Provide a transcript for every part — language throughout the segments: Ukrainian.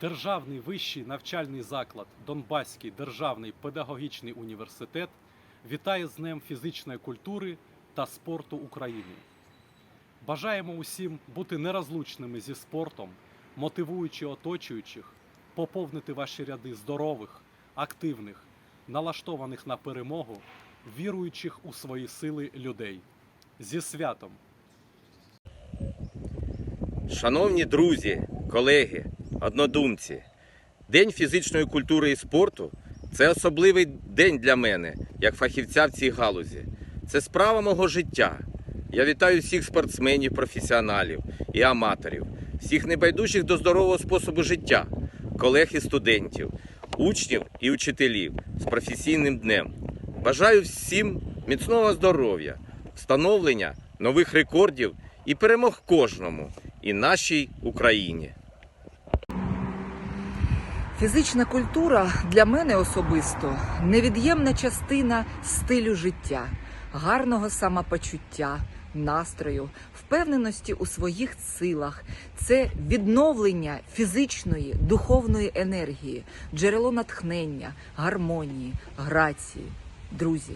Державний вищий навчальний заклад Донбаський державний педагогічний університет вітає з Днем фізичної культури та спорту України. Бажаємо усім бути нерозлучними зі спортом, мотивуючи оточуючих, поповнити ваші ряди здорових, активних, налаштованих на перемогу, віруючих у свої сили людей. Зі святом! Шановні друзі, колеги, однодумці, День фізичної культури і спорту це особливий день для мене, як фахівця в цій галузі. Це справа мого життя. Я вітаю всіх спортсменів, професіоналів і аматорів, всіх небайдужих до здорового способу життя, колег і студентів, учнів і учителів з професійним днем. Бажаю всім міцного здоров'я, встановлення нових рекордів і перемог кожному і нашій Україні. Фізична культура для мене особисто невід'ємна частина стилю життя, гарного самопочуття, настрою, впевненості у своїх силах. Це відновлення фізичної, духовної енергії, джерело натхнення, гармонії, грації. Друзі,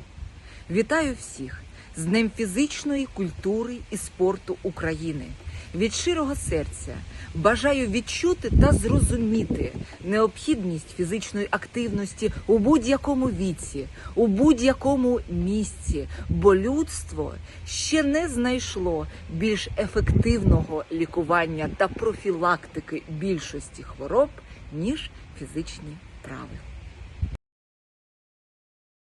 вітаю всіх з Днем фізичної культури і спорту України. Від щирого серця бажаю відчути та зрозуміти необхідність фізичної активності у будь-якому віці, у будь-якому місці, бо людство ще не знайшло більш ефективного лікування та профілактики більшості хвороб, ніж фізичні вправи.